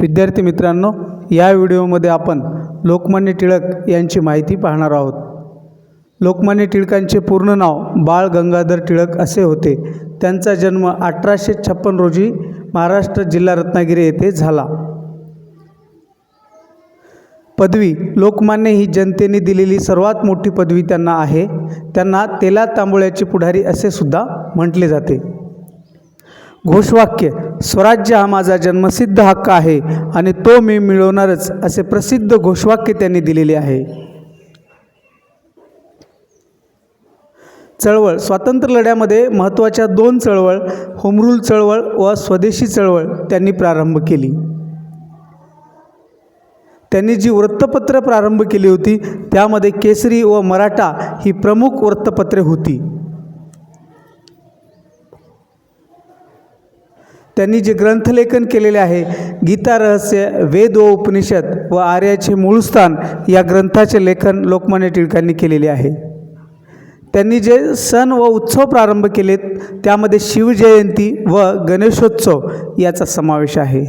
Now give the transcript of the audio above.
विद्यार्थी मित्रांनो या व्हिडिओमध्ये आपण लोकमान्य टिळक यांची माहिती पाहणार आहोत. लोकमान्य टिळकांचे पूर्ण नाव बाळ गंगाधर टिळक असे होते. त्यांचा जन्म अठराशे छप्पन रोजी महाराष्ट्र जिल्हा रत्नागिरी येथे झाला. पदवी लोकमान्य ही जनतेने दिलेली सर्वात मोठी पदवी त्यांना आहे. त्यांना तेला तांबुळ्याची पुढारी असे सुद्धा म्हटले जाते. घोषवाक्य स्वराज्य हा माझा जन्मसिद्ध हक्क आहे आणि तो मी मिळवणारच असे प्रसिद्ध घोषवाक्य त्यांनी दिलेले आहे. चळवळ स्वातंत्र्य लढ्यामध्ये महत्त्वाच्या दोन चळवळ होमरूल चळवळ व स्वदेशी चळवळ त्यांनी प्रारंभ केली. त्यांनी जी वृत्तपत्र प्रारंभ केली होती त्यामध्ये केसरी व मराठा ही प्रमुख वृत्तपत्रे होती. त्यांनी जे ग्रंथलेखन केलेले आहे गीता रहस्य वेद व उपनिषद व आर्याचे मूळस्थान या ग्रंथाचे लेखन लोकमान्य टिळकांनी केलेले आहे. त्यांनी जे सण व उत्सव प्रारंभ केलेत त्यामध्ये शिवजयंती व गणेशोत्सव याचा समावेश आहे.